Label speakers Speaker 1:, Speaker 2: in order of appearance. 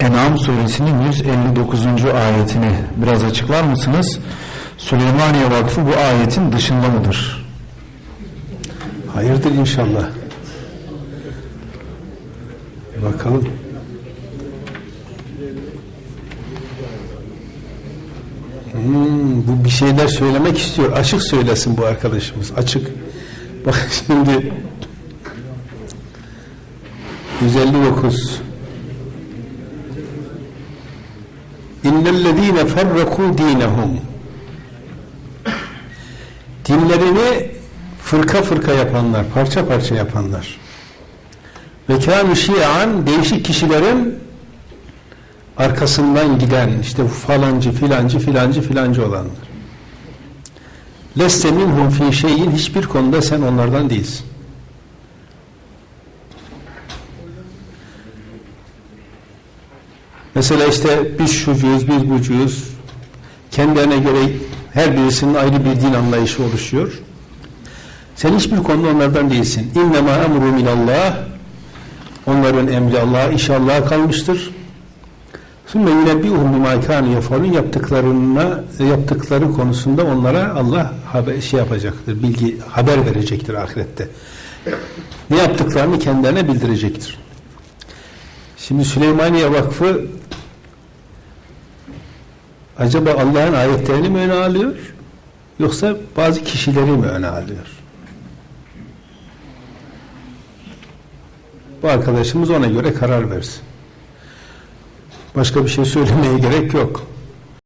Speaker 1: En'am suresinin 159. ayetini biraz açıklar mısınız? Süleymaniye Vakfı bu ayetin dışında mıdır?
Speaker 2: Hayırdır inşallah. Bakalım. Hmm, bu bir şeyler söylemek istiyor. Açık söylesin bu arkadaşımız. Açık. Bak şimdi 159 İnnellezîne ferrakû dînehum Dinlerini fırka fırka yapanlar, parça parça yapanlar ve kâmü şi'an değişik kişilerin arkasından giden işte falancı filancı filancı filancı olanlar. Leste minhum fi şeyin hiçbir konuda sen onlardan değilsin. Mesela işte biz şucuyuz, biz bucuyuz. Kendilerine göre her birisinin ayrı bir din anlayışı oluşuyor. Sen hiçbir konuda onlardan değilsin. İnnemâ emru minallah Onların emri Allah'a iş Allah'a kalmıştır. Sümme yunebbi'uhum bimâ kânu yefalun yaptıklarına yaptıkları konusunda onlara Allah haber, şey yapacaktır. Bilgi haber verecektir ahirette. Ne yaptıklarını kendilerine bildirecektir. Şimdi Süleymaniye Vakfı acaba Allah'ın ayetlerini mi öne alıyor? Yoksa bazı kişileri mi öne alıyor? Bu arkadaşımız ona göre karar versin. Başka bir şey söylemeye gerek yok.